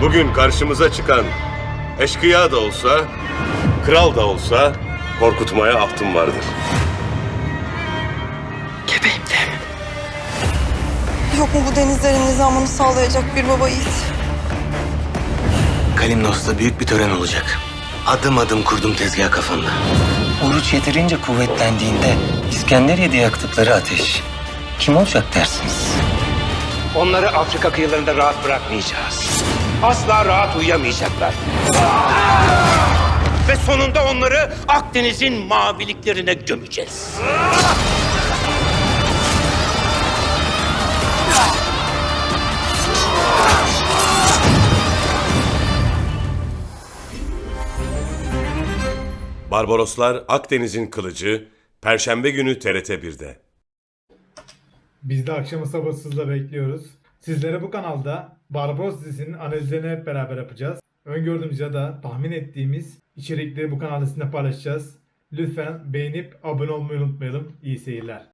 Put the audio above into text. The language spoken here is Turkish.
Bugün karşımıza çıkan eşkıya da olsa, kral da olsa korkutmaya ahtım vardır. Gebeğimde. Yok mu bu denizlerin nizamını sağlayacak bir baba yiğit? Kalimnos'ta büyük bir tören olacak. Adım adım kurdum tezgah kafamda. Oruç yeterince kuvvetlendiğinde İskenderiye'de yaktıkları ateş kim olacak dersiniz? Onları Afrika kıyılarında rahat bırakmayacağız. Asla rahat uyuyamayacaklar. Ve sonunda onları Akdeniz'in maviliklerine gömeceğiz. Barbaroslar Akdeniz'in kılıcı Perşembe günü TRT 1'de. Biz de akşamı sabırsızla bekliyoruz. Sizlere bu kanalda Barbaros dizisinin analizlerini hep beraber yapacağız. Öngördüğümüz ya da tahmin ettiğimiz içerikleri bu kanalda sizinle paylaşacağız. Lütfen beğenip abone olmayı unutmayalım. İyi seyirler.